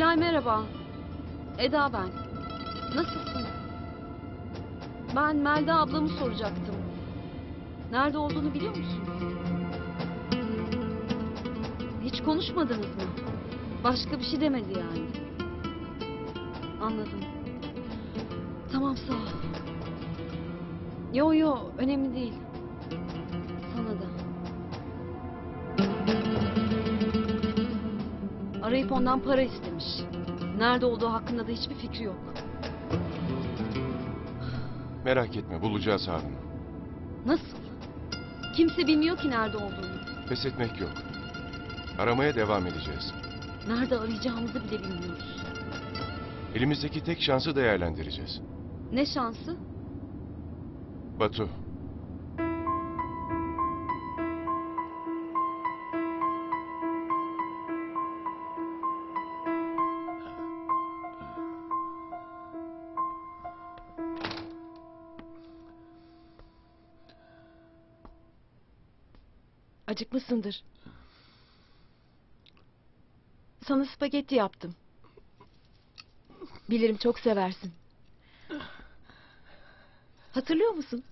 Gülay merhaba. Eda ben. Nasılsın? Ben Melda ablamı soracaktım. Nerede olduğunu biliyor musun? Hiç konuşmadınız mı? Başka bir şey demedi yani. Anladım. Tamam sağ ol. Yo yo önemli değil. Arayıp ondan para istemiş. Nerede olduğu hakkında da hiçbir fikri yok. Merak etme bulacağız Harun. Nasıl? Kimse bilmiyor ki nerede olduğunu. Pes etmek yok. Aramaya devam edeceğiz. Nerede arayacağımızı bile bilmiyoruz. Elimizdeki tek şansı değerlendireceğiz. Ne şansı? Batu. Acıkmışsındır. Sana spagetti yaptım. Bilirim çok seversin. Hatırlıyor musun?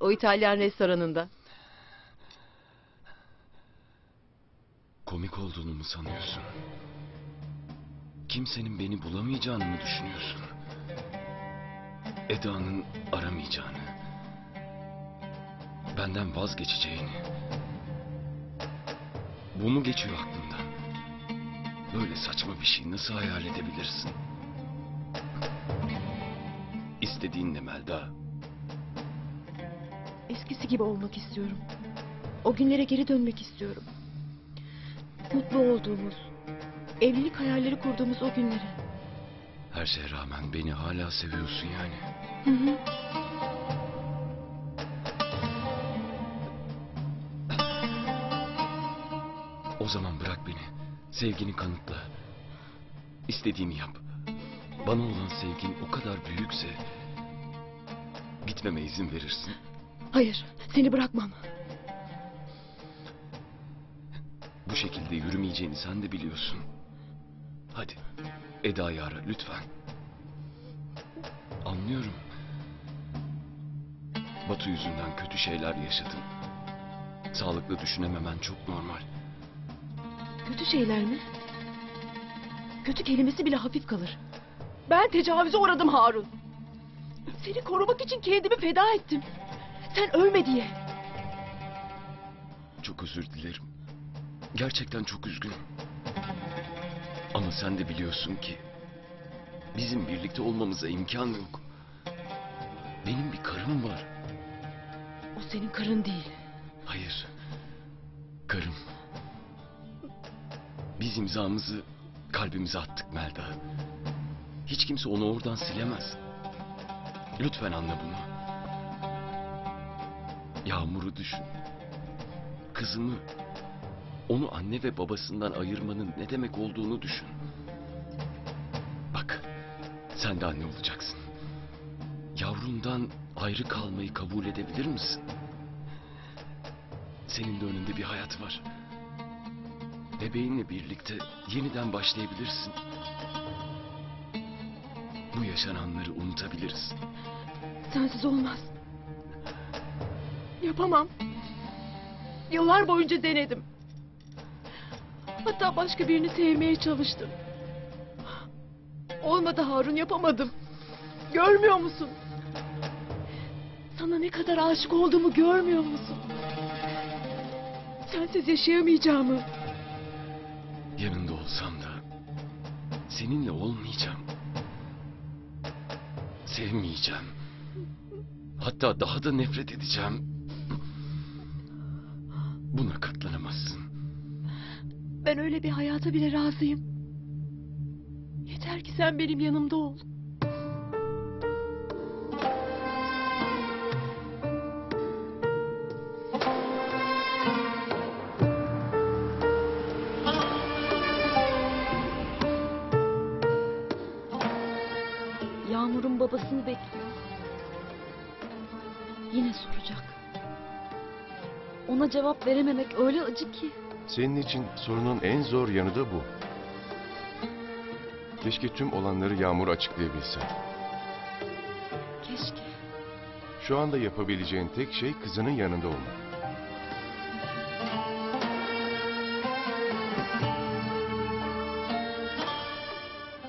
O İtalyan restoranında. Komik olduğunu mu sanıyorsun? Kimsenin beni bulamayacağını mı düşünüyorsun? Eda'nın aramayacağını. Benden vazgeçeceğini. Bu mu geçiyor aklından? Böyle saçma bir şey nasıl hayal edebilirsin? İstediğin ne Melda? Eskisi gibi olmak istiyorum. O günlere geri dönmek istiyorum. Mutlu olduğumuz, evlilik hayalleri kurduğumuz o günlere. Her şeye rağmen beni hala seviyorsun yani. Hı hı. O zaman bırak beni. Sevgini kanıtla. İstediğimi yap. Bana olan sevgin o kadar büyükse... ...gitmeme izin verirsin. Hayır, seni bırakmam. Bu şekilde yürümeyeceğini sen de biliyorsun. Hadi Eda'yı ara lütfen. Anlıyorum. Batu yüzünden kötü şeyler yaşadın. Sağlıklı düşünememen çok normal. Kötü şeyler mi? Kötü kelimesi bile hafif kalır. Ben tecavüze uğradım Harun. Seni korumak için kendimi feda ettim. Sen ölme diye. Çok özür dilerim. Gerçekten çok üzgünüm. Ama sen de biliyorsun ki... ...bizim birlikte olmamıza imkan yok. Benim bir karım var. O senin karın değil. Hayır. Karım. Biz imzamızı kalbimize attık Melda. Hiç kimse onu oradan silemez. Lütfen anla bunu. Yağmur'u düşün. Kızımı, onu anne ve babasından ayırmanın ne demek olduğunu düşün. Bak, sen de anne olacaksın. Yavrundan ayrı kalmayı kabul edebilir misin? Senin de önünde bir hayat var. Bebeğinle birlikte yeniden başlayabilirsin. Bu yaşananları unutabiliriz. Sensiz olmaz. Yapamam. Yıllar boyunca denedim. Hatta başka birini sevmeye çalıştım. Olmadı Harun yapamadım. Görmüyor musun? Sana ne kadar aşık olduğumu görmüyor musun? Sensiz yaşayamayacağımı. Olsam da seninle olmayacağım. Sevmeyeceğim. Hatta daha da nefret edeceğim. Buna katlanamazsın. Ben öyle bir hayata bile razıyım. Yeter ki sen benim yanımda ol. Cevap verememek öyle acı ki. Senin için sorunun en zor yanı da bu. Keşke tüm olanları Yağmur açıklayabilse. Keşke. Şu anda yapabileceğin tek şey kızının yanında olmak.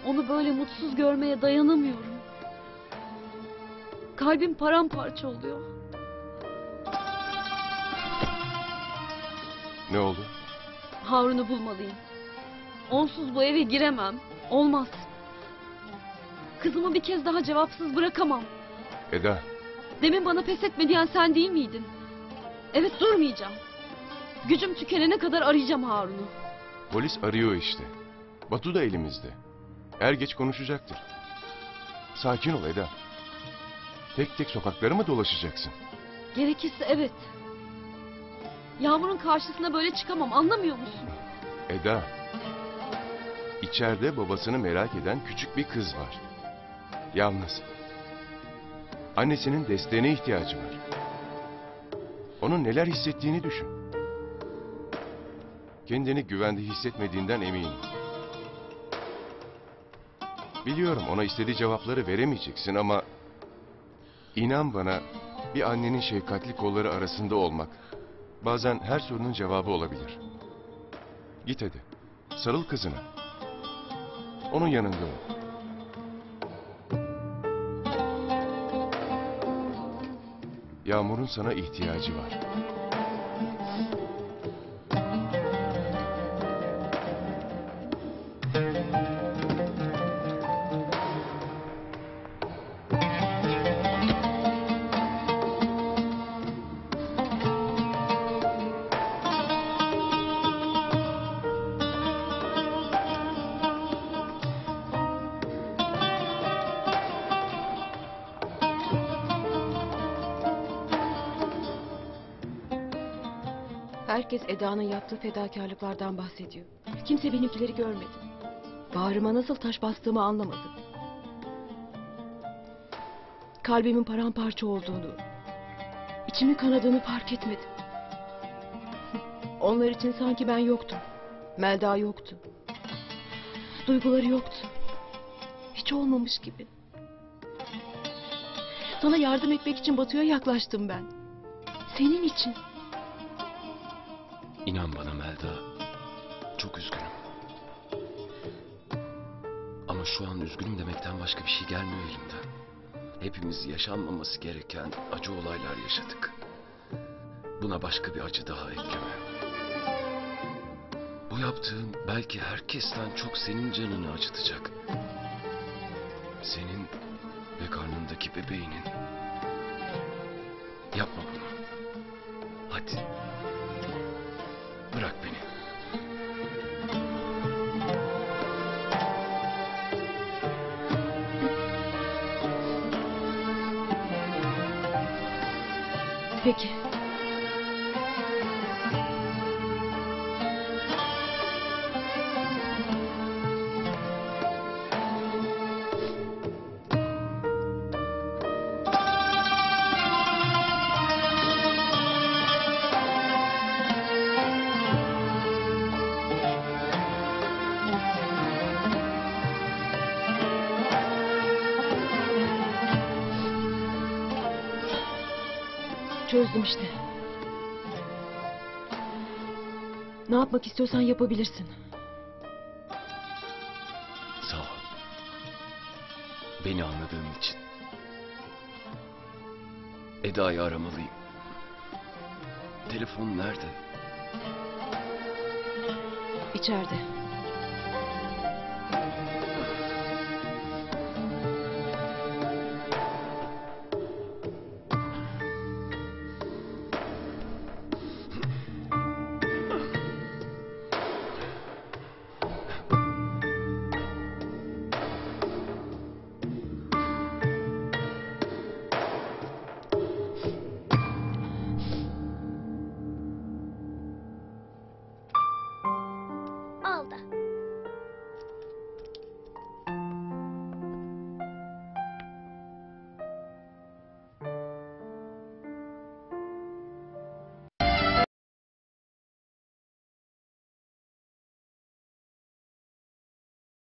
Onu böyle mutsuz görmeye dayanamıyorum. Kalbim paramparça oluyor. Ne oldu? Harun'u bulmalıyım. Onsuz bu eve giremem. Olmaz. Kızımı bir kez daha cevapsız bırakamam. Eda, Demin bana pes etme diyen sen değil miydin? Evet durmayacağım. Gücüm tükenene kadar arayacağım Harun'u. polis arıyor işte. Batu da elimizde. Er geç konuşacaktır. Sakin ol Eda. Tek tek sokakları mı dolaşacaksın? Gerekirse evet. Yağmur'un karşısına böyle çıkamam anlamıyor musun? Eda. İçeride babasını merak eden küçük bir kız var. Yalnız. Annesinin desteğine ihtiyacı var. Onun neler hissettiğini düşün. Kendini güvende hissetmediğinden eminim. Biliyorum ona istediği cevapları veremeyeceksin ama... inan bana bir annenin şefkatli kolları arasında olmak... bazen her sorunun cevabı olabilir. Git hadi. Sarıl kızına. Onun yanında ol. Yağmur'un sana ihtiyacı var. Herkes Eda'nın yaptığı fedakarlıklardan bahsediyor. Kimse benimkileri görmedi. Bağrıma nasıl taş bastığımı anlamadı. Kalbimin paramparça olduğunu, içimin kanadığını fark etmedim. Onlar için sanki ben yoktum. Melda yoktu. Duyguları yoktu. Hiç olmamış gibi. Sana yardım etmek için Batu'ya yaklaştım ben. Senin için. İnan bana Melda. Çok üzgünüm. Ama şu an üzgünüm demekten başka bir şey gelmiyor elimden. Hepimiz yaşanmaması gereken acı olaylar yaşadık. Buna başka bir acı daha ekleme. Bu yaptığın belki herkesten çok senin canını acıtacak. Senin ve karnındaki bebeğinin. Yapma bunu. Hadi. Peki. Çözdüm işte. Ne yapmak istiyorsan yapabilirsin. Sağ ol. Beni anladığın için. Eda'yı aramalıyım. Telefon nerede? İçeride.